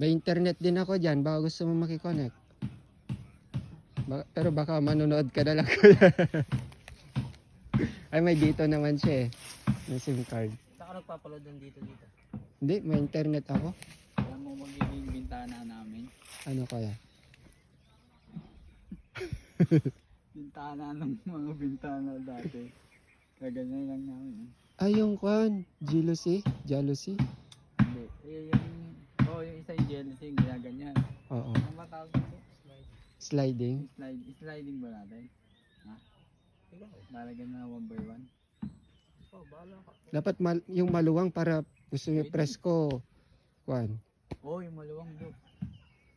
May internet din ako dyan. Baka gusto mo makiconnect. Ba- pero baka manonood ka na lang. kuya. Ay, may dito naman siya eh. May SIM card. Saan ka nagpapaload ng dito dito? Hindi, may internet ako. Alam mo magiging bintana namin. Ano kaya? Bintana ng mga bintana dati. Kaganyan lang namin. Ay, yung kwan. Jealousy? Jealousy? Yung ginaganyan. Oo. Ano ba tawag ito? Sliding? Slide, sliding ba natin? Ha? Lalagyan na one by one. Oh, bahala ka. Dapat mal- yung maluwang para gusto nyo press ko. Kwan. Oh, yung maluwang do.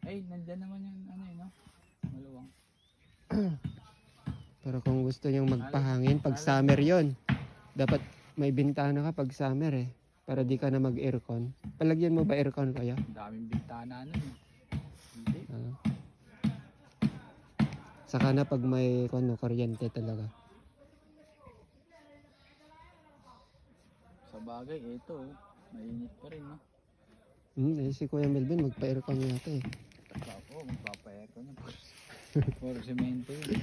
Ay, nandyan naman yung ano yun, no? Maluwang. Pero kung gusto nyo magpahangin, pag summer yon dapat may bintana ka pag summer eh. Para di ka na mag-aircon. Palagyan mo ba aircon kaya? Ang daming bintana nun eh. Hindi. Ah. Saka na pag may ano, kuryente talaga. Sa bagay, ito, oh. mainit pa rin, no? Hmm, eh, si Kuya Melvin magpa-aircon yata eh. Ako, magpapayako na. Puro semento yun.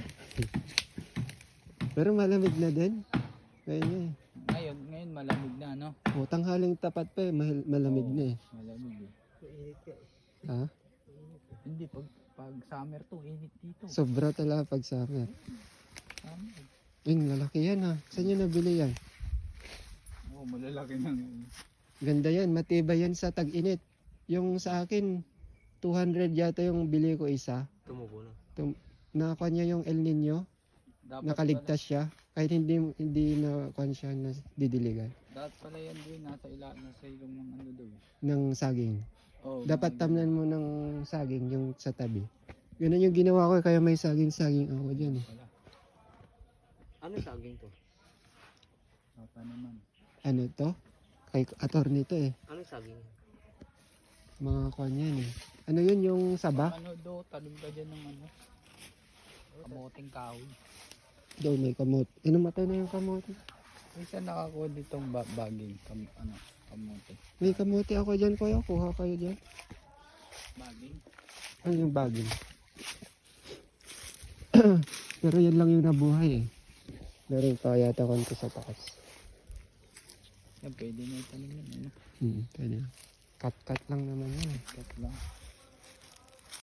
Pero malamig na din. Ngayon eh. Na, no? O, tanghaling tapat pa eh. mahal- malamig Oo, na eh. Malamig eh. Eh. Ha? Hindi, pag, pag summer to, init dito. Sobra talaga pag summer. Summer. Yun, lalaki yan ha. Saan nyo nabili yan? Oo, malalaki na ngayon. Ganda yan. Matibay yan sa tag-init. Yung sa akin, 200 yata yung bili ko isa. Tumubo na. Nakakuha niya yung El Nino. Dapat Nakaligtas siya. Kahit hindi hindi na kuha siya na didiligan. Dapat pala yan din, nasa ila, nasa ilong ng ano daw. Ng saging. Oh, Dapat tamnan mo ng saging yung sa tabi. Ganun yung ginawa ko kaya may saging-saging ako dyan eh. Ano saging to? Papa naman. Ano to? Kay attorney to eh. Ano saging? Mga kuha yan eh. Ano yun yung saba? Ano do, tanim ka dyan ng ano? Kamuting kahoy. Doon may kamot. Eh namatay na yung kamote. Isa nakakuha ditong ba baging, kam, ano, kamuti. May kamote ako dyan kuya. Kuha kayo dyan. Baging? Ano yung baging? Pero yan lang yung nabuhay eh. Meron pa yata konti sa taas. Yan, pwede na itanim yun, ano? Hmm, pwede. Cut-cut lang naman yan eh. Cut lang.